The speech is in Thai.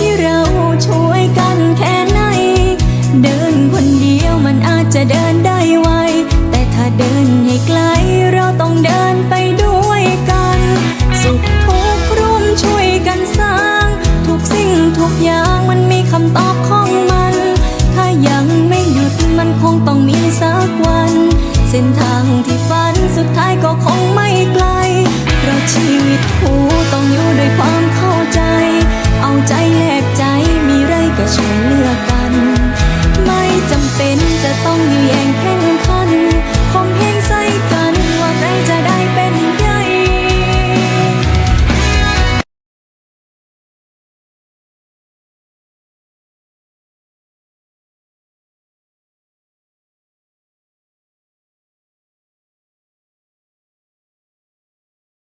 ที่เราช่วยกันแค่ไหน เดินคนเดียวมันอาจจะเดินได้ไว แต่ถ้าเดินให้ไกลเราต้องเดินไปด้วยกัน สุขทุกข์ร่วมช่วยกันสร้าง ทุกสิ่งทุกอย่างมันมีคำตอบของมัน ถ้ายังไม่หยุดมันคงต้องมีสักวัน เส้นทางที่ฝันสุดท้ายก็